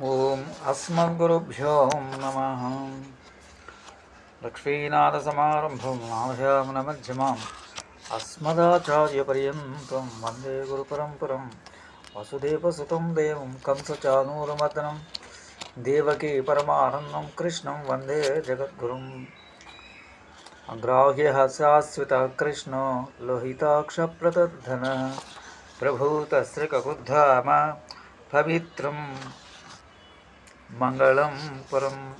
ఓం అస్మద్గురుభ్యో నమ. లక్ష్మీనాథసమారంభం నామధ్యమాం అస్మదాచార్యపర్యంతం వందే గురుపరంపరం. వసుదేవసుతం దేవం కంసచానూరమర్దనం దేవకీ పరమానందం కృష్ణం వందే జగద్గురుం. అగ్రాహ్య శాశ్వత కృష్ణో లోహితాక్షప్రదర్ధన. ప్రభూతశ్రికబుద్ధామ పవిత్రం. మంగళం పురం.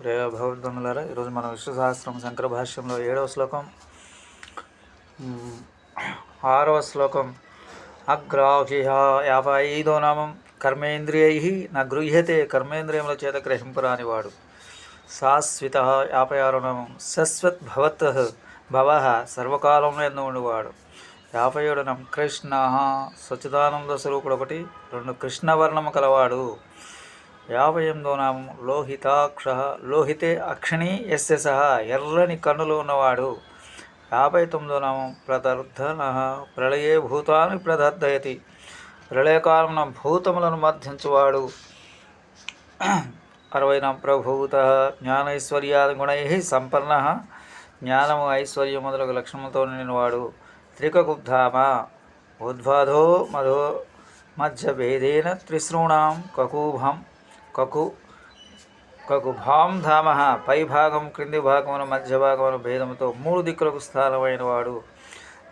ప్రియ భగవద్గణులారా ఈరోజు మనం విశ్వసహస్రం శంకర భాష్యంలో ఏడవ శ్లోకం. ఆరవ శ్లోకం. అగ్రాహ్య యాభై ఐదో నామం కర్మేంద్రియై న గృహ్యతే కర్మేంద్రియముల చేత గ్రహింపురాని వాడు. శాశ్వత యాభై ఆరో నామం శశ్వత్ భవత్ భవ సర్వకాలంలో ఎందు ఉండేవాడు. యాభై ఏడు నామం కృష్ణ సచిదానంద స్వరూపుడు ఒకటి రెండు కృష్ణవర్ణము కలవాడు. యాభై ఎనిమిదో నామం లోహితాక్ష. లోహితే అక్షిణి ఎస్య సహా ఎర్రని కన్నులు ఉన్నవాడు. యాభై తొమ్మిదో నామం ప్రదర్ధన ప్రళయే భూతాన్ని ప్రదర్ధయతి. ప్రళయకాలమున భూతములను మధ్యించువాడు అరవై నామ ప్రభూత జ్ఞానైశ్వర్యాది గుణై సంపన్న. జ్ఞానము ఐశ్వర్యం మొదలగు లక్షణములతో నిండినవాడు. త్రికగుబ్ధామ ఉద్వాధో మధో మధ్యభేదేన త్రిశృణాం కకూభం. కకు కకు భాం ధామ పై భాగం క్రింది భాగమును మధ్య భాగమును భేదముతో మూడు దిక్కులకు స్థానమైన వాడు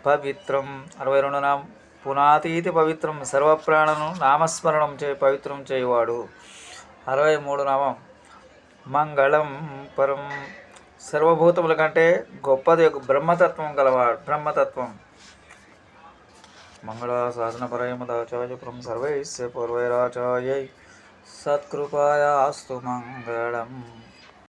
పవిత్రం అరవై రెండు నాం పునాతీతి పవిత్రం సర్వప్రాణను నామస్మరణం చే పవిత్రం చేయవాడు. అరవై మూడు నామం మంగళం పరం సర్వభూతముల కంటే గొప్పది ఒక బ్రహ్మతత్వం గలవాడు బ్రహ్మతత్వం. మంగళ సాధన పరయమదాచార్యపురం సర్వైస్య పూర్వైరాచార్యై సత్కృపాయాస్తు మంగళం